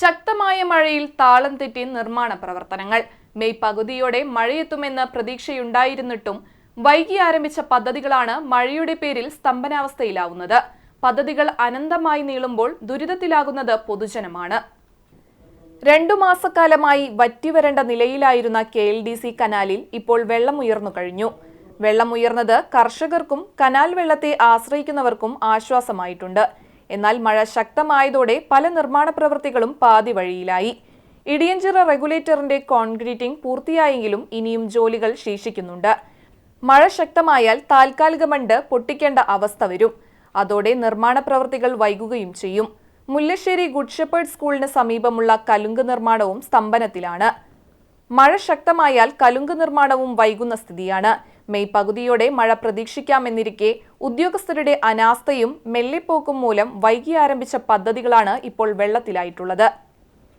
ശക്തമായ മഴയിൽ താളം തെറ്റി നിർമ്മാണ പ്രവർത്തനങ്ങൾ. മെയ് പകുതിയോടെ മഴയെത്തുമെന്ന് പ്രതീക്ഷയുണ്ടായിരുന്നിട്ടും വൈകി ആരംഭിച്ച പദ്ധതികളാണ് മഴയുടെ പേരിൽ സ്തംഭനാവസ്ഥയിലാവുന്നത്. പദ്ധതികൾ അനന്തമായി നീളുമ്പോൾ ദുരിതത്തിലാകുന്നത് പൊതുജനമാണ്. രണ്ടു മാസക്കാലമായി വറ്റിവരണ്ട നിലയിലായിരുന്ന കെ എൽ ഡി സി കനാലിൽ ഇപ്പോൾ വെള്ളം ഉയർന്നു കഴിഞ്ഞു. വെള്ളം ഉയർന്നത് കർഷകർക്കും കനാൽ വെള്ളത്തെ ആശ്രയിക്കുന്നവർക്കും ആശ്വാസമായിട്ടുണ്ട്. എന്നാൽ മഴ ശക്തമായതോടെ പല നിർമ്മാണ പ്രവൃത്തികളും പാതി വഴിയിലായി. ഇടിയഞ്ചിറ റെഗുലേറ്ററിന്റെ കോൺക്രീറ്റിംഗ് പൂർത്തിയായെങ്കിലും ഇനിയും ജോലികൾ ശേഷിക്കുന്നുണ്ട്. മഴ ശക്തമായാൽ താൽക്കാലിക മണ്ട് പൊട്ടിക്കേണ്ട അവസ്ഥ വരും. അതോടെ നിർമ്മാണ പ്രവൃത്തികൾ വൈകുകയും ചെയ്യും. മുല്ലശ്ശേരി ഗുഡ് ഷെപ്പേർഡ് സ്കൂളിന് സമീപമുള്ള കലുങ്ക് നിർമ്മാണവും സ്തംഭനത്തിലാണ്. മഴ ശക്തമായാൽ കലുങ്ക് നിർമ്മാണവും വൈകുന്ന സ്ഥിതിയാണ്. മെയ് പകുതിയോടെ മഴ പ്രതീക്ഷിക്കാമെന്നിരിക്കെ ഉദ്യോഗസ്ഥരുടെ അനാസ്ഥയും മെല്ലെപ്പോക്കും മൂലം വൈകി ആരംഭിച്ച പദ്ധതികളാണ് ഇപ്പോൾ വെള്ളത്തിലായിട്ടുള്ളത്.